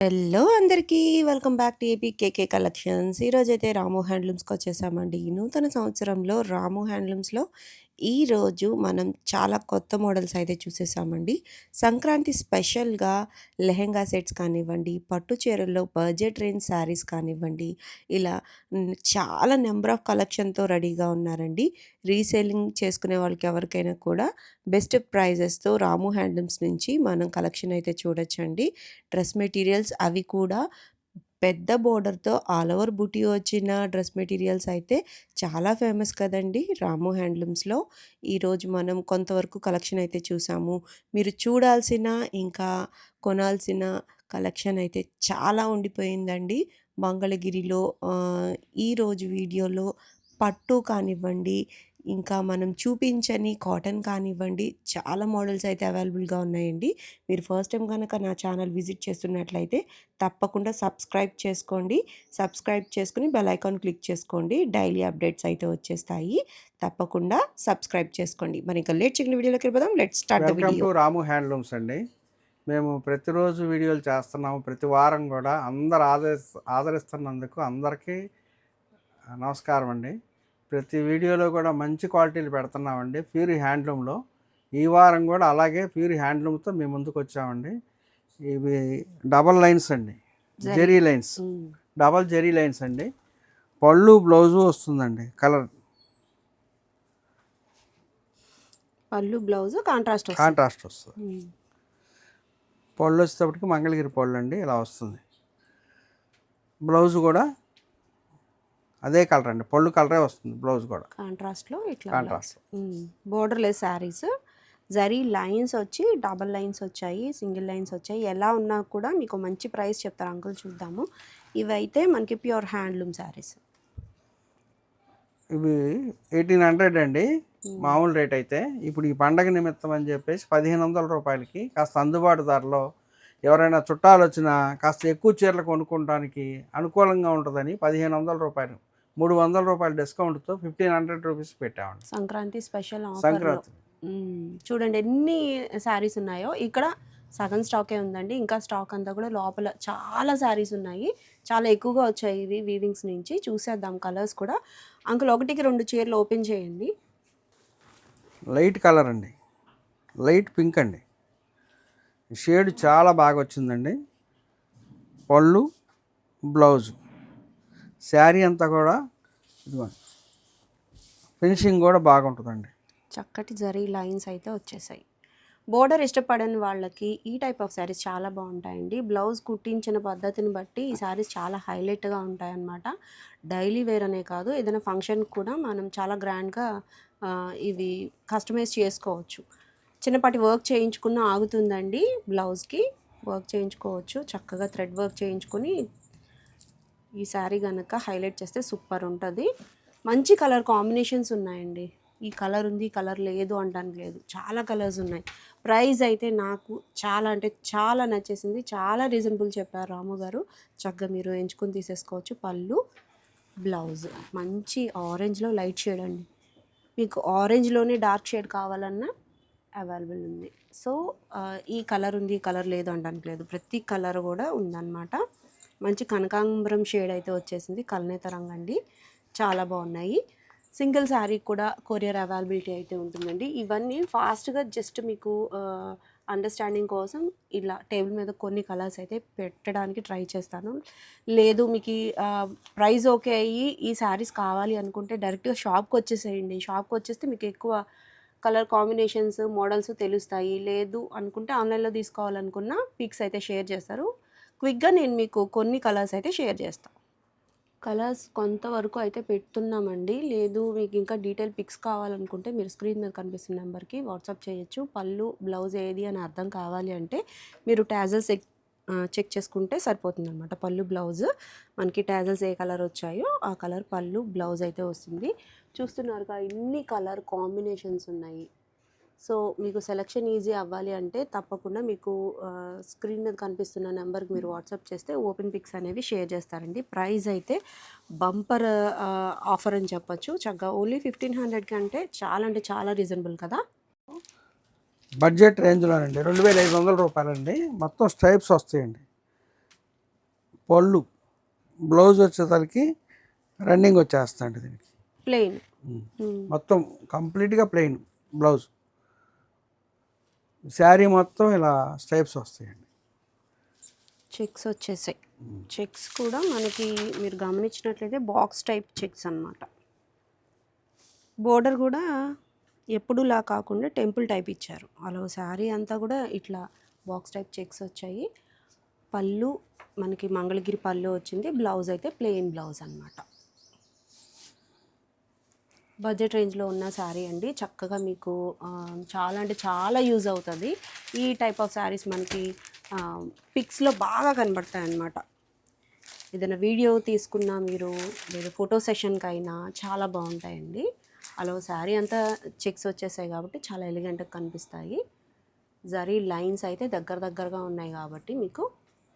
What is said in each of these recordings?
Hello అందరికీ welcome back to AP KK collections. ఈరోజైతే రాము హ్యాండ్లూమ్స్కి వచ్చేసామండి నూతన సంవత్సరంలో రాము హ్యాండ్లూమ్స్లో ఈరోజు మనం చాలా కొత్త మోడల్స్ అయితే చూసేసామండి. సంక్రాంతి స్పెషల్గా లెహెంగా సెట్స్ కానివ్వండి పట్టు చీరల్లో బడ్జెట్ రేంజ్ శారీస్ కానివ్వండి ఇలా చాలా నెంబర్ ఆఫ్ కలెక్షన్తో రెడీగా ఉన్నారండి. రీసేలింగ్ చేసుకునే వాళ్ళకి ఎవరికైనా కూడా బెస్ట్ ప్రైజెస్తో రాము హ్యాండ్లూమ్స్ నుంచి మనం కలెక్షన్ అయితే చూడొచ్చండి. డ్రెస్ మెటీరియల్స్ అవి కూడా పెద్ద బోర్డర్‌తో ఆల్ ఓవర్ బుటీ వచ్చిన డ్రెస్ మెటీరియల్స్ అయితే చాలా ఫేమస్ కదండీ! రాము హ్యాండ్లూమ్స్‌లో. ఈరోజు మనం కొంతవరకు కలెక్షన్ అయితే చూసాము. మీరు చూడాల్సిన, ఇంకా కొనాల్సిన కలెక్షన్ అయితే చాలా ఉండిపోయిందండి. మంగళగిరిలో ఈరోజు వీడియోలో పట్టు కానివ్వండి, ఇంకా మనం చూపించని కాటన్ కానివ్వండి, చాలా మోడల్స్ అయితే అవైలబుల్‌గా ఉన్నాయండి. మీరు ఫస్ట్ టైమ్ గనక నా ఛానల్ విజిట్ చేస్తున్నట్లయితే తప్పకుండా సబ్స్క్రైబ్ చేసుకోండి. సబ్స్క్రైబ్ చేసుకొని బెల్ ఐకాన్ క్లిక్ చేసుకోండి. డైలీ అప్డేట్స్ అయితే వచ్చేస్తాయి. తప్పకుండా సబ్స్క్రైబ్ చేసుకోండి. మరి ఇంకా లేట్ చేయకుండా వీడియోలోకి వెళ్ళిపోదాం. Let's start video. To Ramu handlooms అండి మేము ప్రతిరోజు వీడియోలు చేస్తున్నాము ప్రతి వారం కూడా అందరు ఆదరి ఆదరిస్తున్నందుకు అందరికీ నమస్కారం అండి ప్రతి వీడియోలో కూడా మంచి క్వాలిటీలు పెడుతున్నామండి. ప్యూర్ హ్యాండ్లూమ్లో ఈ వారం కూడా అలాగే ప్యూర్ హ్యాండ్లూమ్తో మేము ముందుకు వచ్చామండి. ఇవి డబల్ లైన్స్ అండి. Zari. Lines. Double zari lines అండి. పళ్ళు బ్లౌజు వస్తుందండి. కలర్ పళ్ళు, బ్లౌజ్ కాంట్రాస్ట్. కాంట్రాస్ట్ వస్తుంది. పళ్ళు వచ్చేటప్పటికి మంగళగిరి పళ్ళు అండి. ఇలా వస్తుంది. బ్లౌజ్ కూడా అదే కలర్ అండి. పళ్ళు కలరే వస్తుంది బ్లౌజ్ కూడా. కాంట్రాస్ట్‌లో ఇట్లా contrast. Borderless saris zari lines వచ్చి డబల్ లైన్స్ వచ్చాయి సింగిల్ లైన్స్ వచ్చాయి. ఎలా ఉన్నా కూడా మీకు మంచి ప్రైస్ చెప్తారు అంకుల్ చూద్దాము. ఇవైతే మనకి ప్యూర్ హ్యాండ్లూమ్ శారీస్ ఇవి ఎయిటీన్ హండ్రెడ్ అండి. మామూలు రేట్ అయితే. ఇప్పుడు ఈ పండగ నిమిత్తం అని చెప్పేసి పదిహేను వందల రూపాయలకి కాస్త అందుబాటు ధరలో ఎవరైనా చుట్టాలు వచ్చినా కాస్త ఎక్కువ చీరలు కొనుక్కోవడానికి అనుకూలంగా ఉంటుందని పదిహేను వందల రూపాయలు. మూడు వందల రూపాయల డిస్కౌంట్తో ఫిఫ్టీన్ హండ్రెడ్ రూపీస్ పెట్టామండి. సంక్రాంతి స్పెషల్ సంక్రాంతి. చూడండి ఎన్ని శారీస్ ఉన్నాయో. ఇక్కడ సగం స్టాకే ఉందండి. ఇంకా స్టాక్ అంతా కూడా లోపల చాలా శారీస్ ఉన్నాయి. చాలా ఎక్కువగా వచ్చాయి ఇవి వీవింగ్స్ నుంచి. చూసేద్దాం కలర్స్ కూడా. అంకుల్ ఒకటికి రెండు చీరలు ఓపెన్ చేయండి. లైట్ కలర్ అండి. లైట్ పింక్ అండి. షేడ్ చాలా బాగా వచ్చిందండి. పళ్ళు బ్లౌజ్. శారీ అంతా కూడా ఇదిగోండి. ఫినిషింగ్ కూడా బాగుంటుందండి. చక్కటి జరీ లైన్స్ అయితే వచ్చేసాయి. బోర్డర్ ఇష్టపడని వాళ్ళకి ఈ టైప్ ఆఫ్ శారీస్ చాలా బాగుంటాయండి. బ్లౌజ్ కుట్టించిన పద్ధతిని బట్టి ఈ శారీస్ చాలా హైలైట్గా ఉంటాయన్నమాట. డైలీ వేర్ అనే కాదు ఏదైనా ఫంక్షన్ కూడా మనం చాలా గ్రాండ్గా ఇవి కస్టమైజ్ చేసుకోవచ్చు. చిన్నపాటి వర్క్ చేయించుకున్న ఆగుతుందండి బ్లౌజ్కి. వర్క్ చేయించుకోవచ్చు చక్కగా థ్రెడ్ వర్క్ చేయించుకొని ఈ శారీ కనుక హైలైట్ చేస్తే సూపర్ ఉంటుంది. మంచి కలర్ కాంబినేషన్స్ ఉన్నాయండి. ఈ కలర్ ఉంది ఈ కలర్ లేదు అనడానికి లేదు. చాలా కలర్స్ ఉన్నాయి. ప్రైస్ అయితే నాకు చాలా అంటే చాలా నచ్చేసింది. చాలా రీజనబుల్ చెప్పారు రాము గారు. చక్కగా మీరు ఎంచుకొని తీసేసుకోవచ్చు. పళ్ళు బ్లౌజ్. మంచి ఆరెంజ్లో లైట్ షేడ్ అండి. మీకు ఆరెంజ్లోనే డార్క్ షేడ్ కావాలన్నా అవైలబుల్ ఉంది. సో ఈ కలర్ ఉంది ఈ కలర్ లేదు అనడానికి లేదు. ప్రతి కలర్ కూడా ఉందన్నమాట. మంచి కనకాంబరం షేడ్ అయితే వచ్చేసింది. కలనేత రంగు అండి. చాలా బాగున్నాయి. సింగిల్ శారీ కూడా కొరియర్ అవైలబిలిటీ అయితే ఉంటుందండి. ఇవన్నీ ఫాస్ట్గా జస్ట్ మీకు అండర్స్టాండింగ్ కోసం ఇలా టేబుల్ మీద కొన్ని కలర్స్ అయితే పెట్టడానికి ట్రై చేస్తాను. లేదు మీకు ప్రైస్ ఓకే అయ్యి ఈ శారీస్ కావాలి అనుకుంటే డైరెక్ట్గా షాప్కి వచ్చేసేయండి. షాప్కి వచ్చేస్తే మీకు ఎక్కువ కలర్ కాంబినేషన్స్ మోడల్స్ తెలుస్తాయి. లేదు అనుకుంటే ఆన్లైన్లో తీసుకోవాలనుకున్న పిక్స్ అయితే షేర్ చేస్తారు. క్విక్గా నేను మీకు కొన్ని కలర్స్ అయితే షేర్ చేస్తాను కలర్స్ కొంతవరకు అయితే పెడుతున్నామండి. లేదు మీకు ఇంకా డీటెయిల్ పిక్స్ కావాలనుకుంటే మీరు స్క్రీన్ మీద కనిపిస్తున్న నెంబర్కి వాట్సాప్ చేయొచ్చు. పళ్ళు బ్లౌజ్ ఏది అని అర్థం కావాలి అంటే మీరు ట్యాజల్స్ చెక్ చేసుకుంటే సరిపోతుంది అనమాట పళ్ళు బ్లౌజ్ మనకి ట్యాజల్స్ ఏ కలర్ వచ్చాయో ఆ కలర్ పళ్ళు బ్లౌజ్ అయితే వస్తుంది. చూస్తున్నారుగా ఇన్ని కలర్ కాంబినేషన్స్ ఉన్నాయి. సో మీకు సెలెక్షన్ ఈజీ అవ్వాలి అంటే తప్పకుండా మీకు స్క్రీన్ మీద కనిపిస్తున్న నెంబర్కి మీరు వాట్సాప్ చేస్తే ఓపెన్ పిక్స్ అనేవి షేర్ చేస్తారండి. ప్రైస్ అయితే బంపర్ ఆఫర్ అని చెప్పొచ్చు. చక్కగా ఓన్లీ ఫిఫ్టీన్ హండ్రెడ్కి అంటే చాలా అంటే చాలా రీజనబుల్ కదా? బడ్జెట్ రేంజ్లోనండి రెండు వేల ఐదు వందల రూపాయలండి. మొత్తం స్ట్రైప్స్ వస్తాయండి. పళ్ళు బ్లౌజ్ వచ్చేసరికి రన్నింగ్ వచ్చేస్తుంది దీనికి. ప్లెయిన్. మొత్తం కంప్లీట్గా ప్లెయిన్ బ్లౌజ్. శారీ మొత్తం ఇలా స్టైప్స్ వస్తాయండి. చెక్స్ వచ్చేసాయి. చెక్స్ కూడా మనకి మీరు గమనించినట్లయితే బాక్స్ టైప్ చెక్స్ అన్నమాట. బోర్డర్ కూడా ఎప్పుడులా కాకుండా టెంపుల్ టైప్ ఇచ్చారు. అలా శారీ అంతా కూడా ఇట్లా బాక్స్ టైప్ చెక్స్ వచ్చాయి. పళ్ళు మనకి మంగళగిరి పళ్ళు వచ్చింది. బ్లౌజ్ అయితే ప్లెయిన్ బ్లౌజ్ అనమాట బడ్జెట్ రేంజ్లో ఉన్న శారీ అండి. చక్కగా మీకు చాలా అంటే చాలా యూజ్ అవుతుంది. ఈ టైప్ ఆఫ్ శారీస్ మనకి పిక్స్లో బాగా కనబడతాయి అన్నమాట ఏదైనా వీడియో తీసుకున్నా మీరు లేదా ఫోటో సెషన్కి అయినా చాలా బాగుంటాయండి. అలా శారీ అంతా చెక్స్ వచ్చేసాయి కాబట్టి చాలా ఎలిగెంట్గా కనిపిస్తాయి. జరీ లైన్స్ అయితే దగ్గర దగ్గరగా ఉన్నాయి కాబట్టి మీకు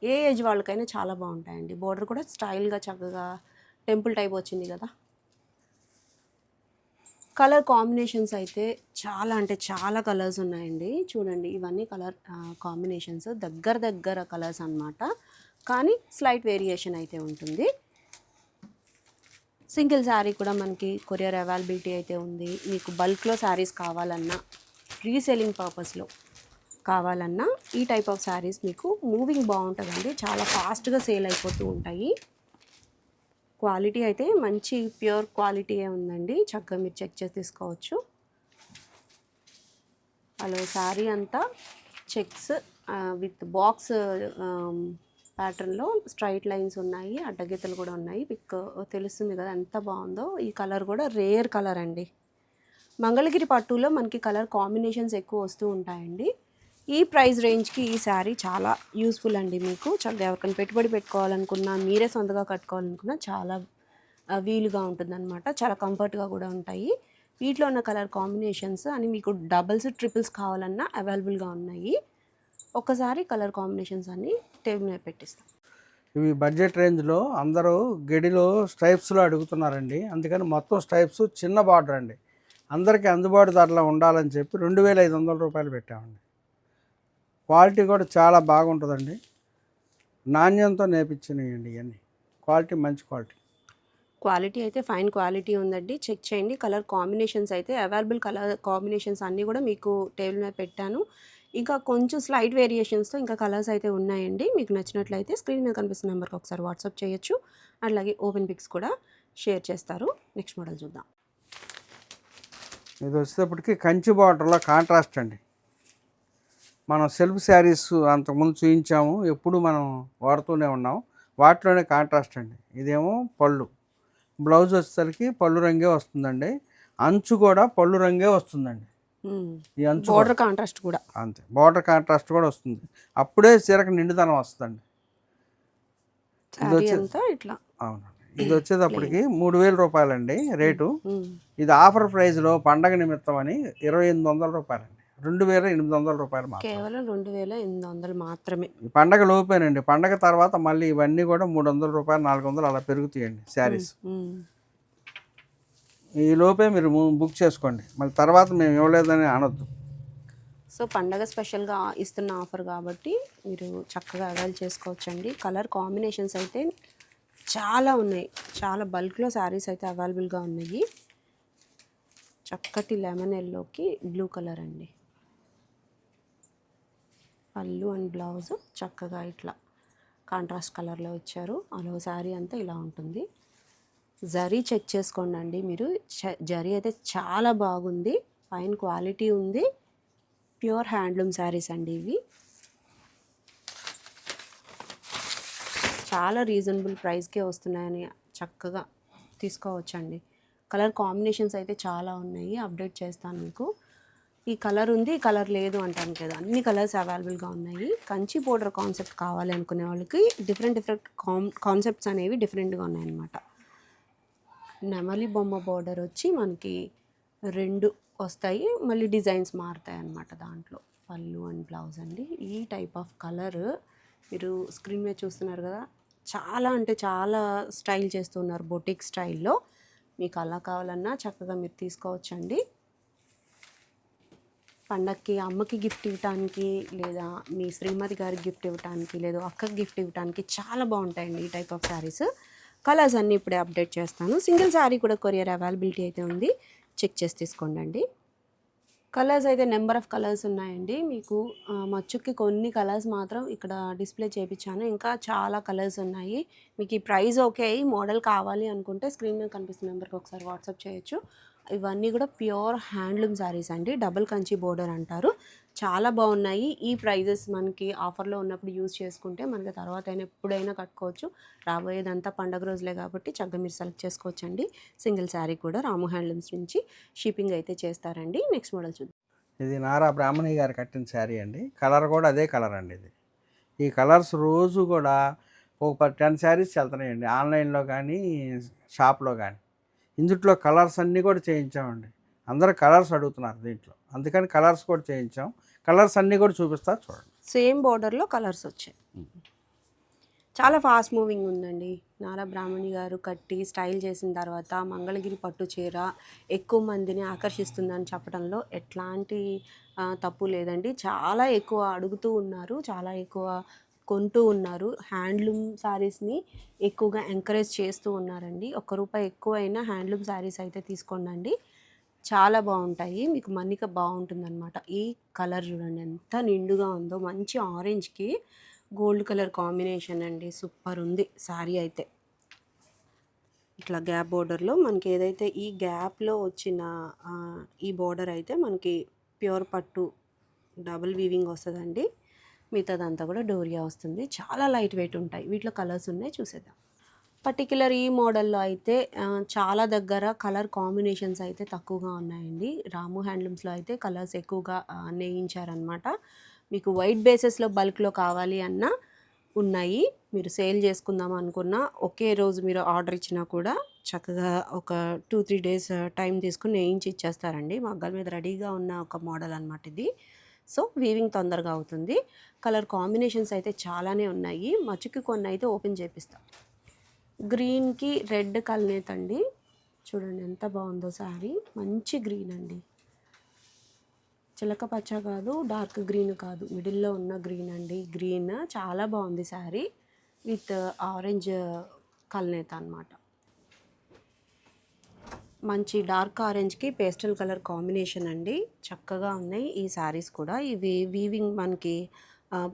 ఏ ఏజ్ వాళ్ళకైనా చాలా బాగుంటాయండి. బోర్డర్ కూడా స్టైల్గా చక్కగా టెంపుల్ టైప్ వచ్చింది కదా. కలర్ కాంబినేషన్స్ అయితే చాలా అంటే చాలా కలర్స్ ఉన్నాయండి. చూడండి ఇవన్నీ కలర్ కాంబినేషన్స్. దగ్గర దగ్గర కలర్స్ అన్నమాట. కానీ స్లైట్ వేరియేషన్ అయితే ఉంటుంది. సింగిల్ శారీ కూడా మనకి కొరియర్ అవైలబిలిటీ అయితే ఉంది. మీకు బల్క్లో శారీస్ కావాలన్నా రీసెల్లింగ్ పర్పస్లో కావాలన్నా ఈ టైప్ ఆఫ్ శారీస్ మీకు మూవింగ్ బాగుంటుందండి. చాలా ఫాస్ట్గా సేల్ అయిపోతూ ఉంటాయి. క్వాలిటీ అయితే మంచి ప్యూర్ క్వాలిటీ ఉందండి. చక్కగా మీరు చెక్ చేసి తీసుకోవచ్చు. అలా శారీ అంతా చెక్స్ విత్ బాక్స్ ప్యాటర్న్లో స్ట్రైట్ లైన్స్ ఉన్నాయి అడ్డగీతలు కూడా ఉన్నాయి. పిక్ తెలుస్తుంది కదా ఎంత బాగుందో. ఈ కలర్ కూడా రేర్ కలర్ అండి. మంగళగిరి పట్టులో మనకి కలర్ కాంబినేషన్స్ ఎక్కువ వస్తూ ఉంటాయండి. ఈ ప్రైస్ రేంజ్కి ఈ శారీ చాలా యూస్ఫుల్ అండి మీకు. చక్కగా ఎవరికైనా పెట్టుబడి పెట్టుకోవాలనుకున్నా మీరే సొంతగా కట్టుకోవాలనుకున్నా చాలా వీలుగా ఉంటుందన్నమాట. చాలా కంఫర్ట్గా కూడా ఉంటాయి. వీటిలో ఉన్న కలర్ కాంబినేషన్స్ అని మీకు డబల్స్ ట్రిపుల్స్ కావాలన్నా అవైలబుల్గా ఉన్నాయి. ఒకసారి కలర్ కాంబినేషన్స్ అన్ని టేబుల్ మీద పెట్టిస్తాం. ఇవి బడ్జెట్ రేంజ్లో అందరూ గడిలో స్ట్రైప్స్లో అడుగుతున్నారండి. అందుకని మొత్తం స్ట్రైప్స్ చిన్న బార్డర్ అండి. అందరికీ అందుబాటు ధరలో ఉండాలని చెప్పి రెండు వేల ఐదు వందల రూపాయలు పెట్టామండి. క్వాలిటీ కూడా చాలా బాగుంటుందండి. నాణ్యంతో నేర్పించినాయండి ఇవన్నీ క్వాలిటీ మంచి క్వాలిటీ. క్వాలిటీ అయితే ఫైన్ క్వాలిటీ ఉందండి. చెక్ చేయండి. కలర్ కాంబినేషన్స్ అయితే అవైలబుల్ కలర్ కాంబినేషన్స్ అన్నీ కూడా మీకు టేబుల్ మీద పెట్టాను. ఇంకా కొంచెం స్లైట్ వేరియేషన్స్తో ఇంకా కలర్స్ అయితే ఉన్నాయండి. మీకు నచ్చినట్లయితే స్క్రీన్ మీద కనిపిస్తున్న నెంబర్కి ఒకసారి వాట్సాప్ చేయొచ్చు. అట్లాగే ఓపెన్ పిక్స్ కూడా షేర్ చేస్తారు. నెక్స్ట్ మోడల్ చూద్దాం. ఇది వచ్చేటప్పటికి కంచి బార్డర్లో కాంట్రాస్ట్ అండి. మనం సెల్ఫ్ శారీస్ అంతకుముందు చూపించాము ఎప్పుడు మనం వాడుతూనే ఉన్నాం. వాటిలోనే కాంట్రాస్ట్ అండి. ఇదేమో పళ్ళు. బ్లౌజ్ వచ్చేసరికి పళ్ళు రంగే వస్తుందండి. అంచు కూడా పళ్ళు రంగే వస్తుందండి. ఈ అంచు బోర్డర్ కాంట్రాస్ట్ కూడా. అంతే. బార్డర్ కాంట్రాస్ట్ కూడా వస్తుంది. అప్పుడే చీరకు నిండుదనం వస్తుందండి. శారీ వచ్చే- ఇట్లా అవునండి. ఇది వచ్చేటప్పటికి మూడు వేల రూపాయలండి రేటు. ఇది ఆఫర్ ప్రైస్లో పండగ నిమిత్తం అని ఇరవై ఎనిమిది వందల రూపాయలండి. రెండు వేల ఎనిమిది వందల రూపాయలు కేవలం రెండు వేల ఎనిమిది వందలు మాత్రమే. పండగ లోపేనండి. పండగ తర్వాత మళ్ళీ ఇవన్నీ కూడా మూడు వందల రూపాయలు నాలుగు వందలు అలా పెరుగుతాయండి శారీస్. ఈ లోపే మీరు బుక్ చేసుకోండి. మళ్ళీ తర్వాత మేము ఇవ్వలేదని అనొద్దు. సో పండగ స్పెషల్గా ఇస్తున్న ఆఫర్ కాబట్టి మీరు చక్కగా అవైల్ చేసుకోవచ్చండి. కలర్ కాంబినేషన్స్ అయితే చాలా ఉన్నాయి. చాలా బల్క్లో శారీస్ అయితే అవైలబుల్గా ఉన్నాయి. చక్కటి లెమన్ ఎల్లోకి బ్లూ కలర్ అండి. పళ్ళు అండ్ బ్లౌజ్ చక్కగా ఇట్లా కాంట్రాస్ట్ కలర్లో ఇచ్చారు. అలో శారీ అంతా ఇలా ఉంటుంది. జరీ చెక్ చేసుకోండి అండి మీరు జరీ అయితే చాలా బాగుంది. ఫైన్ క్వాలిటీ ఉంది. ప్యూర్ హ్యాండ్లూమ్ శారీస్ అండి ఇవి. చాలా రీజనబుల్ ప్రైస్కే వస్తున్నాయని చక్కగా తీసుకోవచ్చండి. కలర్ కాంబినేషన్స్ అయితే చాలా ఉన్నాయి. అప్డేట్ చేస్తాను మీకు. ఈ కలర్ ఉంది ఈ కలర్ లేదు అంటాను కదా. అన్ని కలర్స్ అవైలబుల్గా ఉన్నాయి. కంచి పౌడర్ కాన్సెప్ట్ కావాలి అనుకునే వాళ్ళకి డిఫరెంట్ డిఫరెంట్ కాన్ కాన్సెప్ట్స్ అనేవి డిఫరెంట్గా ఉన్నాయన్నమాట. నెమలి బొమ్మ బార్డర్ వచ్చి మనకి రెండు వస్తాయి. మళ్ళీ డిజైన్స్ మారుతాయి అన్నమాట దాంట్లో. పళ్ళు అండ్ బ్లౌజ్ అండి. ఈ టైప్ ఆఫ్ కలర్ మీరు స్క్రీన్ మీద చూస్తున్నారు కదా. చాలా అంటే చాలా స్టైల్ చేస్తున్నారు బొటిక్ స్టైల్లో. మీకు అలా కావాలన్నా చక్కగా మీరు తీసుకోవచ్చండి. పండక్కి అమ్మకి గిఫ్ట్ ఇవ్వటానికి లేదా మీ శ్రీమతి గారికి గిఫ్ట్ ఇవ్వటానికి లేదా అక్కకి గిఫ్ట్ ఇవ్వటానికి చాలా బాగుంటాయండి ఈ టైప్ ఆఫ్ శారీస్. కలర్స్ అన్నీ ఇప్పుడే అప్డేట్ చేస్తాను. సింగిల్ శారీ కూడా కొరియర్ అవైలబిలిటీ అయితే ఉంది. చెక్ చేసి తీసుకోండి అండి కలర్స్ అయితే నెంబర్ ఆఫ్ కలర్స్ ఉన్నాయండి. మీకు మచ్చుకి కొన్ని కలర్స్ మాత్రం ఇక్కడ డిస్ప్లే చేయించాను. ఇంకా చాలా కలర్స్ ఉన్నాయి. మీకు ఈ ప్రైస్ ఓకే మోడల్ కావాలి అనుకుంటే స్క్రీన్ మీద కనిపిస్తున్న నెంబర్కి ఒకసారి వాట్సాప్ చేయొచ్చు. ఇవన్నీ కూడా ప్యూర్ హ్యాండ్లూమ్ శారీస్ అండి. డబుల్ కంచి బోర్డర్ అంటారు. చాలా బాగున్నాయి. ఈ ప్రైజెస్ మనకి ఆఫర్లో ఉన్నప్పుడు యూజ్ చేసుకుంటే మనకి తర్వాత అయినా ఎప్పుడైనా కట్టుకోవచ్చు. రాబోయేదంతా పండగ రోజులే కాబట్టి చక్కగా మీరు సెలెక్ట్ చేసుకోవచ్చు అండి సింగిల్ శారీ కూడా రాము హ్యాండ్లూమ్స్ నుంచి షిప్పింగ్ అయితే చేస్తారండి. నెక్స్ట్ మోడల్ చూద్దాం. ఇది నారా బ్రాహ్మణి గారు కట్టిన శారీ అండి. కలర్ కూడా అదే కలర్ అండి ఇది. ఈ కలర్స్ రోజు కూడా ఒక టెన్ శారీస్ వెళ్తున్నాయండి. ఆన్లైన్లో కానీ షాప్లో కానీ. ఇందుట్లో కలర్స్ అన్నీ కూడా చేయించామండి. అందరూ కలర్స్ అడుగుతున్నారు దీంట్లో. అందుకని కలర్స్ కూడా చేయించాం. కలర్స్ అన్నీ కూడా చూపిస్తా చూడండి. సేమ్ బోర్డర్లో కలర్స్ వచ్చాయి. చాలా ఫాస్ట్ మూవింగ్ ఉందండి. నారా బ్రాహ్మణి గారు కట్టి స్టైల్ చేసిన తర్వాత మంగళగిరి పట్టు చీర ఎక్కువ మందిని ఆకర్షిస్తుందని చెప్పడంలో ఎట్లాంటి తప్పు లేదండి. చాలా ఎక్కువ అడుగుతూ ఉన్నారు. చాలా ఎక్కువ కొంటూ ఉన్నారు. హ్యాండ్లూమ్ శారీస్ని ఎక్కువగా ఎంకరేజ్ చేస్తూ ఉన్నారండి. ఒక్క రూపాయి ఎక్కువైనా హ్యాండ్లూమ్ శారీస్ అయితే తీసుకోండి చాలా బాగుంటాయి. మీకు మన్నిక బాగుంటుందన్నమాట. ఈ కలర్ చూడండి ఎంత నిండుగా ఉందో. మంచి ఆరెంజ్కి గోల్డ్ కలర్ కాంబినేషన్ అండి. సూపర్ ఉంది శారీ అయితే. ఇట్లా గ్యాప్ బోర్డర్లో మనకి ఏదైతే ఈ గ్యాప్లో వచ్చిన ఈ బోర్డర్ అయితే మనకి ప్యూర్ పట్టు డబుల్ వీవింగ్ వస్తుందండి. మిగతాదంతా కూడా డోరియా వస్తుంది. చాలా లైట్ వెయిట్ ఉంటాయి. వీటిలో కలర్స్ ఉన్నాయి. చూసేద్దాం. పర్టికులర్ ఈ మోడల్లో అయితే చాలా దగ్గర కలర్ కాంబినేషన్స్ అయితే తక్కువగా ఉన్నాయండి. రాము హ్యాండ్లూమ్స్లో అయితే కలర్స్ ఎక్కువగా నేయించారనమాట మీకు వైట్ బేసెస్లో బల్క్లో కావాలి అన్నా ఉన్నాయి. మీరు సేల్ చేసుకుందాం అనుకున్నా ఒకే రోజు మీరు ఆర్డర్ ఇచ్చినా కూడా చక్కగా ఒక టూ త్రీ డేస్ టైం తీసుకుని నేయించి ఇచ్చేస్తారండి. మగ్గల మీద రెడీగా ఉన్న ఒక మోడల్ అనమాట ఇది. సో వీవింగ్ తొందరగా అవుతుంది. కలర్ కాంబినేషన్స్ అయితే చాలానే ఉన్నాయి. మచ్చుకి కొన్ని అయితే ఓపెన్ చేపిస్తాం. గ్రీన్కి రెడ్ కల్నేత్ అండి చూడండి ఎంత బాగుందో శారీ మంచి గ్రీన్ అండి. చిలక పచ్చ కాదు డార్క్ గ్రీన్ కాదు. మిడిల్లో ఉన్న గ్రీన్ అండి. గ్రీన్ చాలా బాగుంది శారీ విత్ ఆరెంజ్ కల్నేత అన్నమాట. మంచి డార్క్ ఆరెంజ్కి పేస్టల్ కలర్ కాంబినేషన్ అండి. చక్కగా ఉన్నాయి ఈ శారీస్ కూడా. ఇవి వీవింగ్ మనకి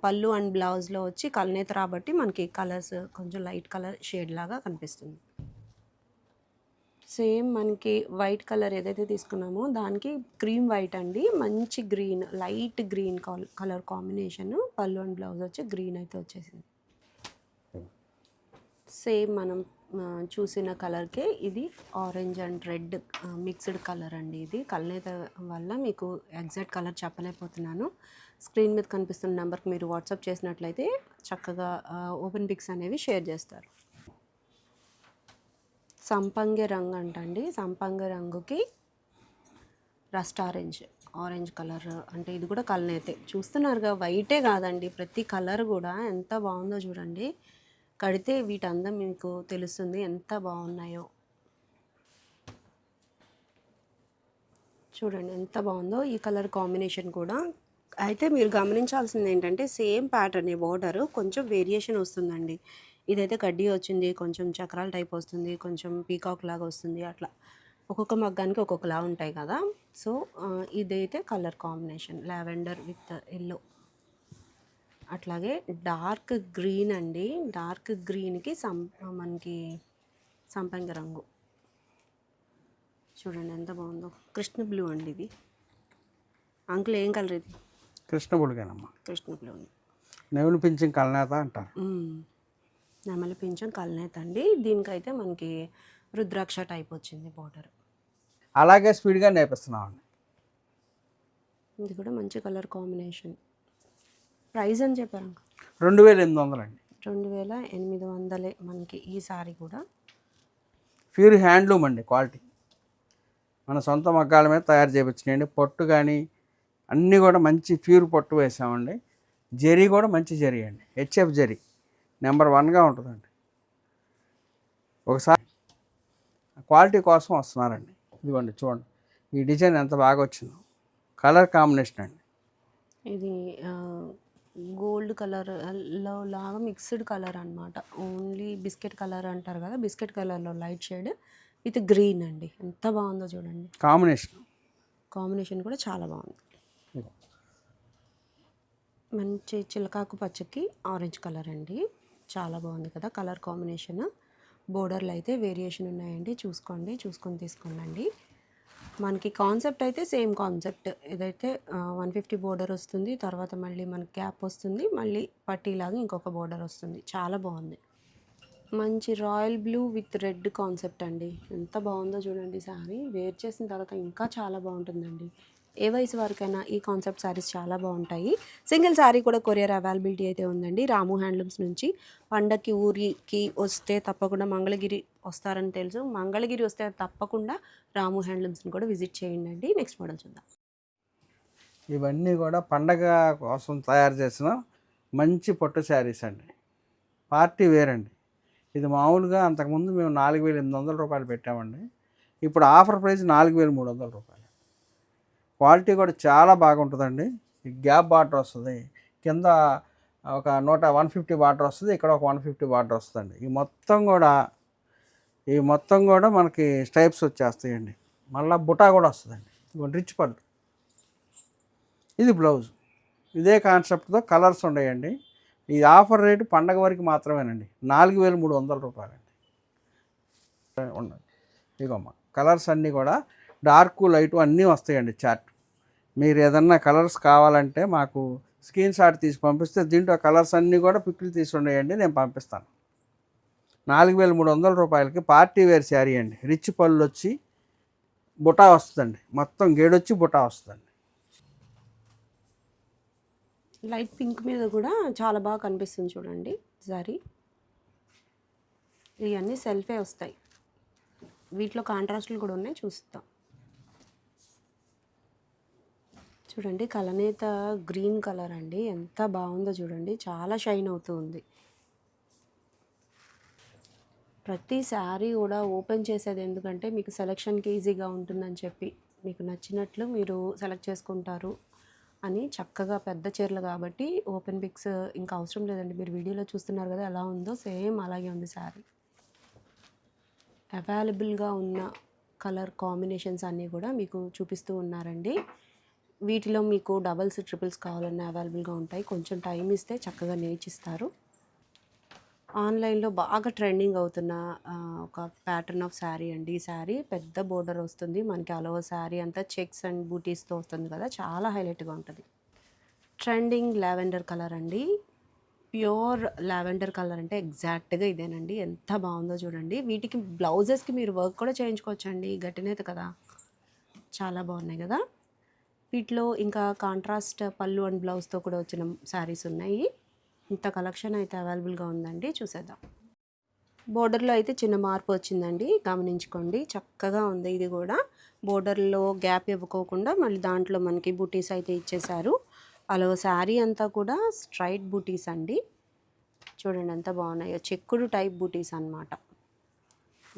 పళ్ళు అండ్ బ్లౌజ్లో వచ్చి కలనేత రాబట్టి మనకి కలర్స్ కొంచెం లైట్ కలర్ షేడ్ లాగా కనిపిస్తుంది. సేమ్ మనకి వైట్ కలర్ ఏదైతే తీసుకున్నామో దానికి క్రీమ్ వైట్ అండి. మంచి green light green colour combination pallu and blouse వచ్చి గ్రీన్ అయితే వచ్చేసింది. సేమ్ మనం చూసిన కలర్కే ఇది orange and red mixed colour అండి ఇది. కలనేత వల్ల మీకు ఎగ్జాక్ట్ కలర్ చెప్పలేకపోతున్నాను. స్క్రీన్ మీద కనిపిస్తున్న నెంబర్కి మీరు వాట్సాప్ చేసినట్లయితే చక్కగా ఓపెన్ పిక్స్ అనేవి షేర్ చేస్తారు. సంపంగి రంగు అంటండి. సంపంగి రంగుకి రస్ట్ ఆరెంజ్ ఆరెంజ్ కలర్ అంటే ఇది కూడా కలనేతే చూస్తున్నారుగా వైటే కాదండి. ప్రతి కలర్ కూడా ఎంత బాగుందో చూడండి. కడితే వీటి అందం మీకు తెలుస్తుంది ఎంత బాగున్నాయో. చూడండి ఎంత బాగుందో ఈ కలర్ కాంబినేషన్ కూడా. అయితే మీరు గమనించాల్సింది ఏంటంటే సేమ్ ప్యాటర్న్ ఈ బోర్డర్ కొంచెం వేరియేషన్ వస్తుందండి. ఇదైతే కడ్డీ వచ్చింది కొంచెం చక్రాల టైప్ వస్తుంది కొంచెం పీకాక్ లాగా వస్తుంది అట్లా. ఒక్కొక్క మగ్గానికి ఒక్కొక్కలా ఉంటాయి కదా. సో ఇదైతే colour combination lavender with yellow. అట్లాగే డార్క్ గ్రీన్ అండి. డార్క్ గ్రీన్కి సం మనకి సంపంగి రంగు. చూడండి ఎంత బాగుందో. కృష్ణ బ్లూ అండి ఇది. అంకుల్ ఏం కలర్ ఇది? కృష్ణపుడిగానమ్మ కృష్ణ బ్లూ నెవులు పింఛం కలనేత అంటారు. నెమలి పింఛం కలనేత అండి. దీనికైతే మనకి రుద్రాక్ష టైప్ వచ్చింది బార్డర్. అలాగే స్పీడ్గా నేపిస్తున్నామండి. ఇది కూడా మంచి కలర్ కాంబినేషన్. ప్రైస్ అని చెప్పారు? రెండు వేల ఎనిమిది వందలండి రెండు వేల ఎనిమిది వందలే మనకి ఈ సారీ కూడా. ప్యూర్ హ్యాండ్లూమ్ అండి క్వాలిటీ. మన సొంత మగ్గాల మీద తయారు చేయించినాయండి పొట్టు కానీ అన్నీ కూడా మంచి ప్యూర్ పొట్టు వేసామండి. జరీ కూడా మంచి జరీ అండి. హెచ్ఎఫ్ జరీ. నెంబర్ వన్గా ఉంటుందండి. ఒకసారి క్వాలిటీ కోసం వస్తున్నారండి. ఇదిగోండి చూడండి. ఈ డిజైన్ ఎంత బాగా వచ్చిందో. కలర్ కాంబినేషన్ అండి. ఇది గోల్డ్ కలర్లో లాగా మిక్స్డ్ కలర్ అన్నమాట. ఓన్లీ బిస్కెట్ కలర్ అంటారు కదా బిస్కెట్ కలర్లో లైట్ షేడ్ విత్ గ్రీన్ అండి. ఎంత బాగుందో చూడండి. కాంబినేషన్. కాంబినేషన్ కూడా చాలా బాగుంది. మంచి చిలకాకు పచ్చకి ఆరెంజ్ కలర్ అండి. చాలా బాగుంది కదా కలర్ కాంబినేషన్. బోర్డర్లు అయితే వేరియేషన్ ఉన్నాయండి. చూసుకోండి చూసుకొని తీసుకోండి. మనకి కాన్సెప్ట్ అయితే సేమ్ కాన్సెప్ట్. ఇదైతే వన్ ఫిఫ్టీ బోర్డర్ వస్తుంది తర్వాత మళ్ళీ మనకి గ్యాప్ వస్తుంది మళ్ళీ పట్టీలాగా ఇంకొక బోర్డర్ వస్తుంది. చాలా బాగుంది. మంచి royal blue with red concept అండి. ఎంత బాగుందో చూడండి సారీ. వేర్ చేసిన తర్వాత ఇంకా చాలా బాగుంటుందండి. ఏ వయసు వరకైనా ఈ కాన్సెప్ట్ శారీస్ చాలా బాగుంటాయి. సింగిల్ శారీ కూడా కొరియర్ అవైలబిలిటీ అయితే ఉందండి. రాము హ్యాండ్లూమ్స్ నుంచి పండక్కి ఊరికి వస్తే తప్పకుండా మంగళగిరి వస్తారని తెలుసు. మంగళగిరి వస్తే తప్పకుండా రాము హ్యాండ్లూమ్స్ని కూడా విజిట్ చేయండి అండి. నెక్స్ట్ మోడల్ చూద్దాం. ఇవన్నీ కూడా పండగ కోసం తయారు చేసిన మంచి పట్టు శారీస్ అండి. పార్టీ వేర్ అండి. ఇది మామూలుగా అంతకుముందు మేము నాలుగు వేల ఎనిమిది వందల రూపాయలు పెట్టామండి. ఇప్పుడు ఆఫర్ ప్రైస్ నాలుగు వేల మూడు వందల రూపాయలు. క్వాలిటీ కూడా చాలా బాగుంటుందండి. ఈ గ్యాప్ బార్డర్ వస్తుంది. కింద ఒక నూట వన్ ఫిఫ్టీ బార్డర్ వస్తుంది. ఇక్కడ ఒక వన్ ఫిఫ్టీ బార్డర్ వస్తుందండి. ఈ మొత్తం కూడా ఈ మొత్తం కూడా మనకి స్టైప్స్ వచ్చేస్తాయండి. మళ్ళీ బుటా కూడా వస్తుందండి. రిచ్ పళ్ళు. ఇది బ్లౌజ్. ఇదే కాన్సెప్ట్తో కలర్స్ ఉన్నాయండి. ఈ ఆఫర్ రేటు పండగ వరకు మాత్రమేనండి. నాలుగు వేల మూడు వందల రూపాయలండి. ఉన్నది ఇగమ్మ కలర్స్ అన్నీ కూడా డార్క్ లైట్ అన్నీ వస్తాయండి చార్ట్ మీరు ఏదన్నా కలర్స్ కావాలంటే మాకు స్క్రీన్ షాట్ తీసి పంపిస్తే దీంట్లో కలర్స్ అన్నీ కూడా పిక్లు తీసి ఉన్నాయండి నేను పంపిస్తాను. నాలుగు వేల మూడు వందల రూపాయలకి పార్టీ వేర్ శారీ అండి. రిచ్ పళ్ళు వచ్చి బుటా వస్తుందండి. మొత్తం గేడొచ్చి బుటా వస్తుందండి. లైట్ పింక్ మీద కూడా చాలా బాగా కనిపిస్తుంది చూడండి సారీ. ఇవన్నీ సెల్ఫే వస్తాయి. వీటిలో కాంట్రాస్ట్లు కూడా ఉన్నాయి చూస్తాం. చూడండి. కలనేత గ్రీన్ కలర్ అండి. ఎంత బాగుందో చూడండి. చాలా షైన్ అవుతూ ఉంది ప్రతి శారీ కూడా ఓపెన్ చేసేది ఎందుకంటే మీకు సెలెక్షన్కి ఈజీగా ఉంటుందని చెప్పి. మీకు నచ్చినట్లు మీరు సెలెక్ట్ చేసుకుంటారు అని చక్కగా పెద్ద చీరలు కాబట్టి ఓపెన్ పిక్స్ ఇంకా అవసరం లేదండి. మీరు వీడియోలో చూస్తున్నారు కదా ఎలా ఉందో సేమ్ అలాగే ఉంది శారీ. అవైలబుల్గా ఉన్న కలర్ కాంబినేషన్స్ అన్నీ కూడా మీకు చూపిస్తూ ఉన్నారండి. వీటిలో మీకు డబల్స్ ట్రిపుల్స్ కావాలన్నా అవైలబుల్గా ఉంటాయి. కొంచెం టైం ఇస్తే చక్కగా నేర్చిస్తారు. ఆన్లైన్లో బాగా ట్రెండింగ్ అవుతున్న ఒక ప్యాటర్న్ ఆఫ్ శారీ అండి. ఈ శారీ పెద్ద బోర్డర్ వస్తుంది. మనకి అలవ శారీ అంతా చెక్స్ అండ్ బూటీస్తో వస్తుంది కదా. చాలా హైలైట్గా ఉంటుంది. ట్రెండింగ్ లావెండర్ కలర్ అండి. ప్యూర్ లావెండర్ కలర్ అంటే ఎగ్జాక్ట్గా ఇదేనండి. ఎంత బాగుందో చూడండి. వీటికి బ్లౌజెస్కి మీరు వర్క్ కూడా చేయించుకోవచ్చండి. గట్టినేత కదా. చాలా బాగున్నాయి కదా. వీటిలో ఇంకా కాంట్రాస్ట్ పళ్ళు అండ్ బ్లౌజ్తో కూడా వచ్చిన శారీస్ ఉన్నాయి. ఇంత కలెక్షన్ అయితే అవైలబుల్గా ఉందండి. చూసేద్దాం. బోర్డర్లో అయితే చిన్న మార్పు వచ్చిందండి. గమనించుకోండి. చక్కగా ఉంది ఇది కూడా. బోర్డర్లో గ్యాప్ ఇవ్వకోకుండా మళ్ళీ దాంట్లో మనకి బూటీస్ అయితే ఇచ్చేశారు. అలా శారీ అంతా కూడా స్ట్రైట్ బూటీస్ అండి. చూడండి ఎంత బాగున్నాయో. చెక్కుడు టైప్ బూటీస్ అన్నమాట.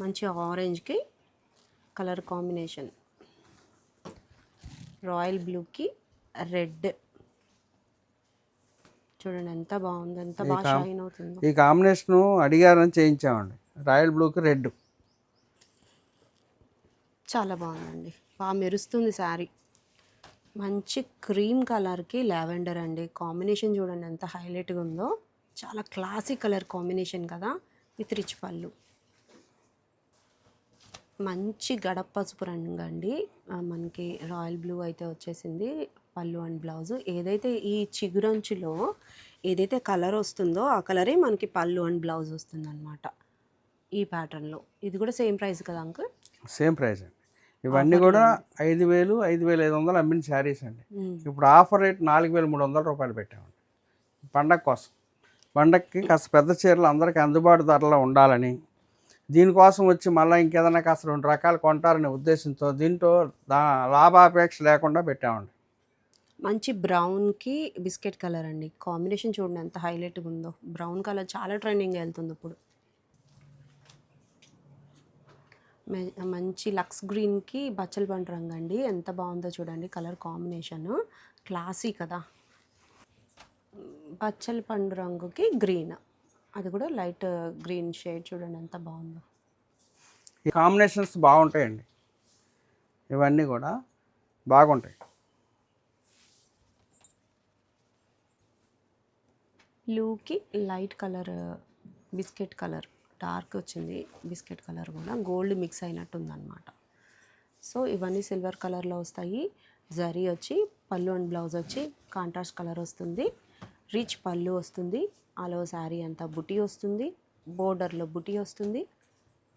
మంచి ఆరెంజ్కి కలర్ కాంబినేషన్ రాయల్ బ్లూకి రెడ్. చూడండి ఎంత బాగుంది ఎంత బాగా షైన్ అవుతుందో. ఈ కాంబినేషను అడిగారని చేయించామండి. రాయల్ బ్లూకి రెడ్. చాలా బాగుందండి. బాగా మెరుస్తుంది శారీ. మంచి క్రీమ్ కలర్కి లావెండర్ అండి. కాంబినేషన్ చూడండి ఎంత హైలైట్గా ఉందో. చాలా క్లాసిక్ కలర్ కాంబినేషన్ కదా విత్ రిచ్ పళ్ళు. మంచి గడప పసుపు రంగు అండి. మనకి రాయల్ బ్లూ అయితే వచ్చేసింది పళ్ళు అండ్ బ్లౌజ్. ఏదైతే ఈ చిగురంచులో ఏదైతే కలర్ వస్తుందో ఆ కలరే మనకి పళ్ళు అండ్ బ్లౌజ్ వస్తుంది అనమాట ఈ ప్యాటర్న్లో. ఇది కూడా సేమ్ ప్రైస్ కదా అంకుల్? సేమ్ ప్రైస్ అండి. ఇవన్నీ కూడా ఐదు వేలు ఐదు వేల ఐదు వందలు అమ్మిన శారీస్ అండి. ఇప్పుడు ఆఫర్ రేట్ నాలుగు వేల మూడు వందల రూపాయలు పెట్టామండి. పండగ కోసం. పండగకి కాస్త పెద్ద చీరలు అందరికీ అందుబాటు ధరలో ఉండాలని దీనికోసం వచ్చి మళ్ళీ ఇంకేదైనా కాస్త రెండు రకాలు కొంటారనే ఉద్దేశంతో దీంతో దా లాభాపేక్ష లేకుండా పెట్టామండి. మంచి బ్రౌన్కి బిస్కెట్ కలర్ అండి. కాంబినేషన్ చూడండి ఎంత హైలైట్గా ఉందో. బ్రౌన్ కలర్ చాలా ట్రెండింగ్ వెళ్తుంది ఇప్పుడు. మంచి లక్స్ గ్రీన్కి బచ్చల పండు రంగు అండి. ఎంత బాగుందో చూడండి కలర్ కాంబినేషన్. క్లాసీ కదా. బచ్చల పండు రంగుకి గ్రీన్. అది కూడా లైట్ గ్రీన్ షేడ్ చూడండి ఎంత బాగుందో. ఈ కాంబినేషన్స్ బాగుంటాయండి. ఇవన్నీ కూడా బాగుంటాయి. బ్లూకి light colour biscuit colour dark వచ్చింది బిస్కెట్ కలర్ కూడా గోల్డ్ మిక్స్ అయినట్టు ఉందన్నమాట సో ఇవన్నీ సిల్వర్ కలర్లో వస్తాయి. జరీ వచ్చి పళ్ళు అండ్ బ్లౌజ్ వచ్చి కాంట్రాస్ట్ కలర్ వస్తుంది. రిచ్ పళ్ళు వస్తుంది. ఆలో శారీ అంతా బుటీ వస్తుంది బోర్డర్లో బుటీ వస్తుంది.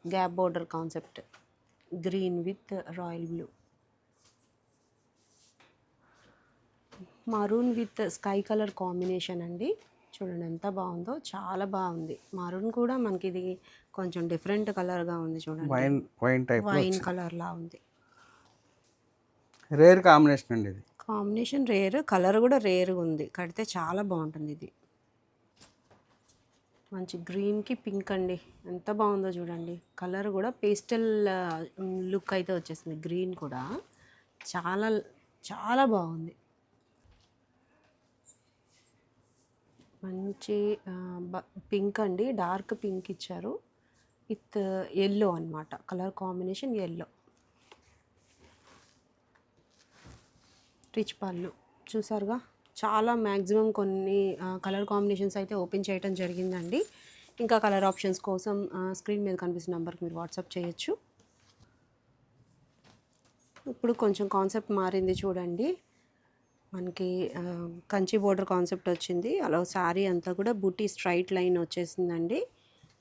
Gap border concept green with royal blue. Maroon with sky colour combination అండి. చూడండి ఎంత బాగుందో చాలా బాగుంది. మరూన్ కూడా మనకి ఇది కొంచెం డిఫరెంట్ కలర్గా ఉంది చూడండి. Wine wine type wine colour లా ఉంది. రేర్ కాంబినేషన్ అండి ఇది. కాంబినేషన్ రేర్ కలర్ కూడా రేర్గా ఉంది. కడితే చాలా బాగుంటుంది ఇది. మంచి గ్రీన్కి పింక్ అండి ఎంత బాగుందో చూడండి. కలర్ కూడా పేస్టల్ లుక్ అయితే వచ్చేసింది. గ్రీన్ కూడా. చాలా చాలా బాగుంది. మంచి పింక్ అండి. డార్క్ పింక్ ఇచ్చారు. విత్ ఎల్లో అన్నమాట. Colour combination yellow. Rich pallu. చూసారుగా? చాలా మ్యాక్సిమం కొన్ని కలర్ కాంబినేషన్స్ అయితే ఓపెన్ చేయడం జరిగిందండి. ఇంకా కలర్ ఆప్షన్స్ కోసం స్క్రీన్ మీద కనిపిస్తున్న నెంబర్కి మీరు వాట్సాప్ చేయొచ్చు. ఇప్పుడు కొంచెం కాన్సెప్ట్ మారింది చూడండి. మనకి కంచి బోర్డర్ కాన్సెప్ట్ వచ్చింది. అలా శారీ అంతా కూడా బుటీ స్ట్రైట్ లైన్ వచ్చేసిందండి.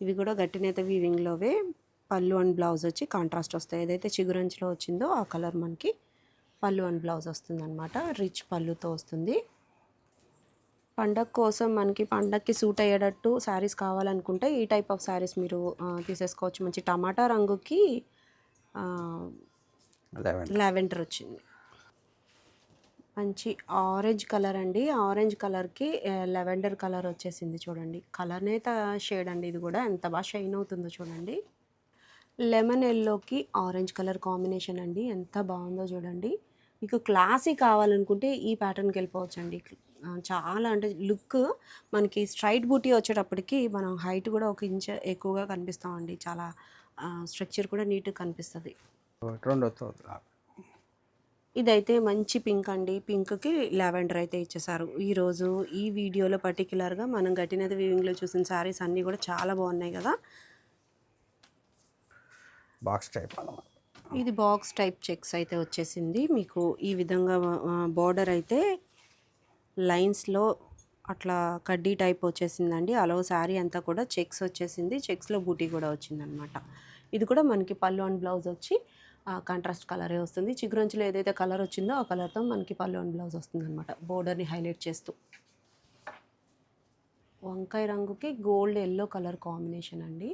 ఇవి కూడా గట్టినేత వీవింగ్లోవే. పళ్ళు అండ్ బ్లౌజ్ వచ్చి కాంట్రాస్ట్ వస్తాయి. ఏదైతే చిగురంచులో వచ్చిందో ఆ కలర్ మనకి పళ్ళు అండ్ బ్లౌజ్ వస్తుంది అనమాట రిచ్ పళ్ళుతో వస్తుంది. పండగ కోసం మనకి పండగకి సూట్ అయ్యేటట్టు శారీస్ కావాలనుకుంటే ఈ టైప్ ఆఫ్ శారీస్ మీరు తీసేసుకోవచ్చు. మంచి టమాటా రంగుకి లావెండర్ వచ్చింది. మంచి ఆరెంజ్ కలర్ అండి. ఆరెంజ్ కలర్కి లెవెండర్ కలర్ వచ్చేసింది చూడండి. కలర్నేత షేడ్ అండి ఇది కూడా. ఎంత బాగా షైన్ అవుతుందో చూడండి. లెమన్ ఎల్లోకి ఆరెంజ్ కలర్ కాంబినేషన్ అండి. ఎంత బాగుందో చూడండి. మీకు క్లాసీ కావాలనుకుంటే ఈ ప్యాటర్న్కి వెళ్ళిపోవచ్చు అండి చాలా అంటే లుక్ మనకి స్ట్రైట్ బూటీ వచ్చేటప్పటికి మనం హైట్ కూడా ఒక ఇంచ్ ఎక్కువగా కనిపిస్తామండి. చాలా స్ట్రక్చర్ కూడా నీట్గా కనిపిస్తుంది. ఇదైతే మంచి పింక్ అండి. పింక్కి లావెండర్ అయితే ఇచ్చేసారు. ఈరోజు ఈ వీడియోలో పర్టికులర్గా మనం గట్టినది వీవింగ్లో చూసిన శారీస్ అన్నీ కూడా చాలా బాగున్నాయి కదా. బాక్స్ టైప్ అన్నమాట. ఇది బాక్స్ టైప్ చెక్స్ అయితే వచ్చేసింది. మీకు ఈ విధంగా బార్డర్ అయితే లైన్స్లో అట్లా కడ్డీ టైప్ వచ్చేసిందండి. అలో శారీ అంతా కూడా చెక్స్ వచ్చేసింది. చెక్స్లో బూటీ కూడా వచ్చిందనమాట. ఇది కూడా మనకి పళ్ళు అండ్ బ్లౌజ్ వచ్చి కాంట్రాస్ట్ కలరే వస్తుంది. చిగురంచులో ఏదైతే కలర్ వచ్చిందో ఆ కలర్తో మనకి పళ్ళు అండ్ బ్లౌజ్ వస్తుంది అనమాట బోర్డర్ని హైలైట్ చేస్తూ. వంకాయ రంగుకి గోల్డ్ ఎల్లో కలర్ కాంబినేషన్ అండి.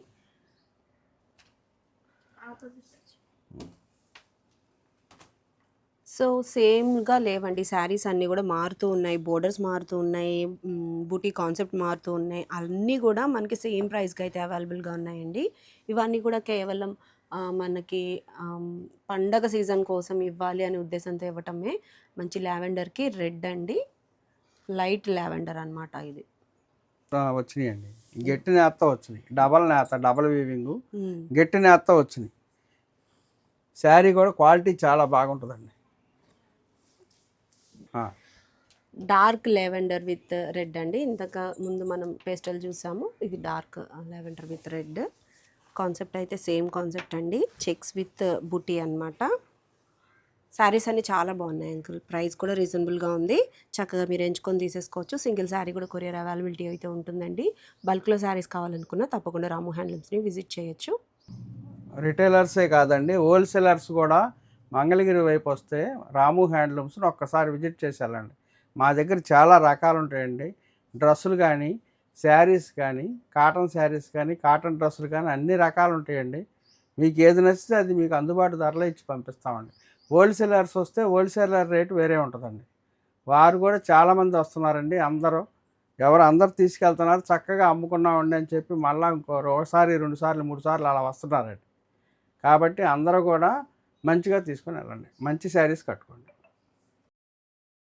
సో సేమ్గా లేవండి. శారీస్ అన్నీ కూడా మారుతూ ఉన్నాయి. బోర్డర్స్ మారుతూ ఉన్నాయి. బూటీ కాన్సెప్ట్ మారుతూ ఉన్నాయి. అన్నీ కూడా మనకి సేమ్ ప్రైస్కి అయితే అవైలబుల్గా ఉన్నాయండి. ఇవన్నీ కూడా కేవలం మనకి పండగ సీజన్ కోసం ఇవ్వాలి అనే ఉద్దేశంతో ఇవ్వటమే. మంచి లావెండర్కి రెడ్ అండి. లైట్ లావెండర్ అన్నమాట ఇది. వచ్చినాయండి. గట్టి నేత వచ్చినాయి. డబల్ నేత డబల్ వీవింగ్. గట్టి నేత వచ్చినాయి. శారీ కూడా క్వాలిటీ చాలా బాగుంటుందండి. డార్క్ లెవెండర్ విత్ రెడ్ అండి. ఇంతక ముందు మనం పేస్టల్ చూసాము. ఇది dark lavender with red. Concept అయితే సేమ్ కాన్సెప్ట్ అండి. చెక్స్ విత్ బుటీ అన్నమాట. శారీస్ అన్ని చాలా బాగున్నాయి అంకుల్. ప్రైస్ కూడా రీజనబుల్గా ఉంది. చక్కగా మీరు ఎంచుకొని తీసేసుకోవచ్చు. సింగిల్ శారీ కూడా కొరియర్ అవైలబిలిటీ అయితే ఉంటుందండి. బల్క్లో శారీస్ కావాలనుకున్నా తప్పకుండా రాము హ్యాండ్లూమ్స్ని విజిట్ చేయొచ్చు. రిటైలర్సే కాదండి. హోల్సేలర్స్ కూడా మంగళగిరి వైపు వస్తే రాము హ్యాండ్లూమ్స్ని ఒక్కసారి విజిట్ చేసి వెళ్ళండి మా దగ్గర చాలా రకాలు ఉంటాయండి. డ్రెస్సులు కానీ శారీస్ కానీ కాటన్ శారీస్ కానీ కాటన్ డ్రెస్సులు కానీ అన్ని రకాలు ఉంటాయండి. మీకు ఏది నచ్చితే అది మీకు అందుబాటు ధరలో ఇచ్చి పంపిస్తామండి. హోల్సేలర్స్ వస్తే హోల్సేలర్ రేటు వేరే ఉంటుందండి. వారు కూడా చాలామంది వస్తున్నారండి. అందరూ ఎవరు అందరు తీసుకెళ్తున్నారు చక్కగా అమ్ముకున్నామండి అని చెప్పి మళ్ళీ ఇంకో ఒకసారి రెండు సార్లు మూడు సార్లు అలా వస్తున్నారండి. కాబట్టి అందరూ కూడా మంచిగా తీసుకొని వెళ్ళండి. మంచి శారీస్ కట్టుకోండి.